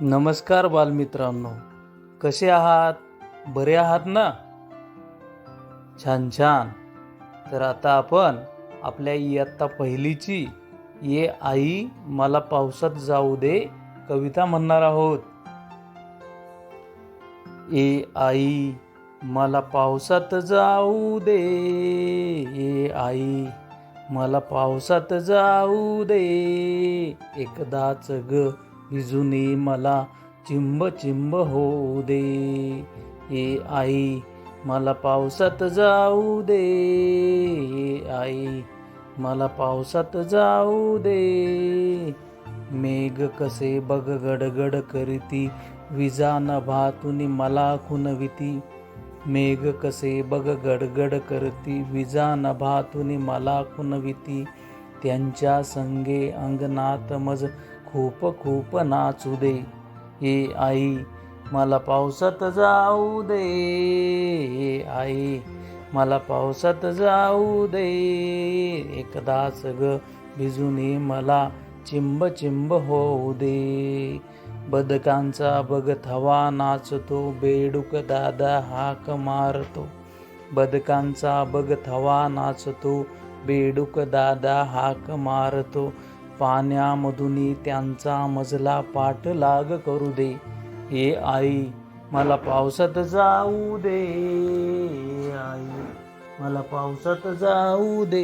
नमस्कार बालमित्रांनो. कसे आहात? बरे आहात ना? छान छान. तर आता आपण आपल्या इयत्ता पहिलीची ये आई मला पावसात जाऊ दे कविता म्हणणार आहोत. ए आई मला पावसात जाऊ दे. ए आई मला पावसात जाऊ दे. एकदाच ग भिजून मला चिंब चिंब होऊ दे. ए आई मला पावसात जाऊ दे. ए आई मला पावसात जाऊ दे. मेघ कसे बघ गडगड करीती विजा नभातुनी मला खुनविती. मेघ कसे बघ गडगड करती विजा नभातुनी मला खुनविती. त्यांच्या संगे अंगणात मज खूप खूप नाचू दे. हे आई मला पावसात जाऊ दे. हे आई मला पावसात जाऊ दे. एकदा ग भिजून मला चिंब चिंब होऊ दे. बदकांचा बघत हवा नाचतो बेडूक दादा हाक मारतो. बदकांचा बघत हवा नाचतो बेडूक दादा हाक मारतो. पाण्यामधून त्यांचा मजला पाठलाग करू दे. हे आई मला पावसात जाऊ दे. आई मला पावसात जाऊ दे.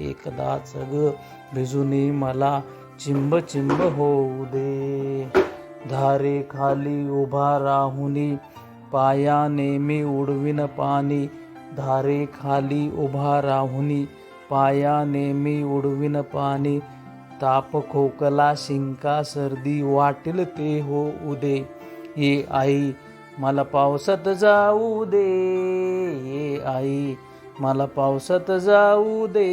एकदा सग भिजूनी मला चिंब चिंब होऊ दे. धारे खाली उभा राहुनी पाया नेहमी उडविन पाणी. धारे खाली उभा राहुनी पाया नेहमी उडविन पाणी. ताप खोकला शिंका सर्दी वाटेल ते हो उदे. ये आई मला पावसात जाऊ दे. ये आई मला पावसात जाऊ दे.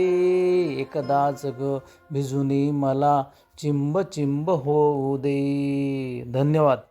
एकदाच ग भिजुनी मला चिंब चिंब होऊ दे. धन्यवाद.